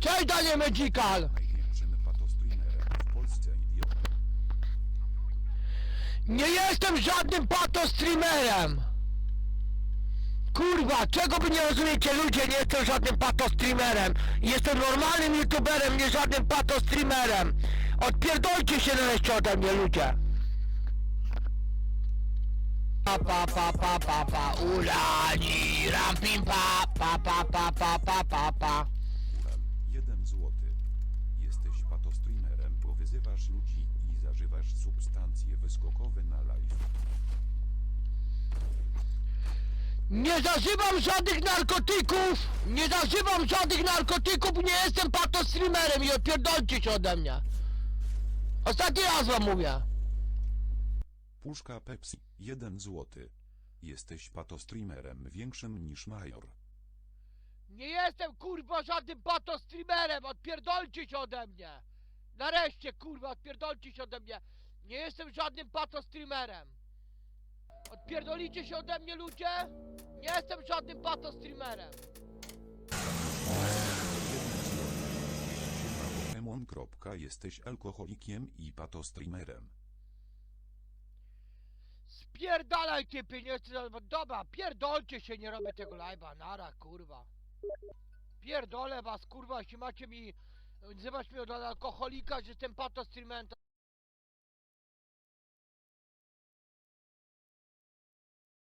Cześć, Danie Medical! Nie jestem żadnym pato-streamerem! Kurwa, czego by nie rozumiecie ludzie, nie jestem żadnym pato-streamerem! Jestem normalnym youtuberem, nie żadnym pato-streamerem! Odpierdolcie się nareszcie ode mnie ludzie! Pa pa pa pa pa pa, ulani, rampim pa, pa pa pa pa pa pa pa zł. Jesteś patostreamerem, bo wyzywasz ludzi i zażywasz substancje wyskokowe na live. Nie zażywam żadnych narkotyków! Nie zażywam żadnych narkotyków, nie jestem patostreamerem i odpierdolcie się ode mnie! Ostatni raz wam mówię! Puszka Pepsi, 1 zł. Jesteś patostreamerem większym niż Major. Nie jestem kurwa żadnym patostreamerem, odpierdolcie się ode mnie! Nareszcie kurwa, odpierdolcie się ode mnie! Nie jestem żadnym patostreamerem! Odpierdolicie się ode mnie ludzie? Nie jestem żadnym Pokémon. kropka, Jesteś alkoholikiem i patostreamerem. Spierdalaj typy, nie chcę... Dobra, pierdolcie się, nie robię tego live'a, nara, kurwa. Pierdolę was, kurwa, jeśli macie mi... Wzywać mnie od alkoholika, że jestem patostreamerem, to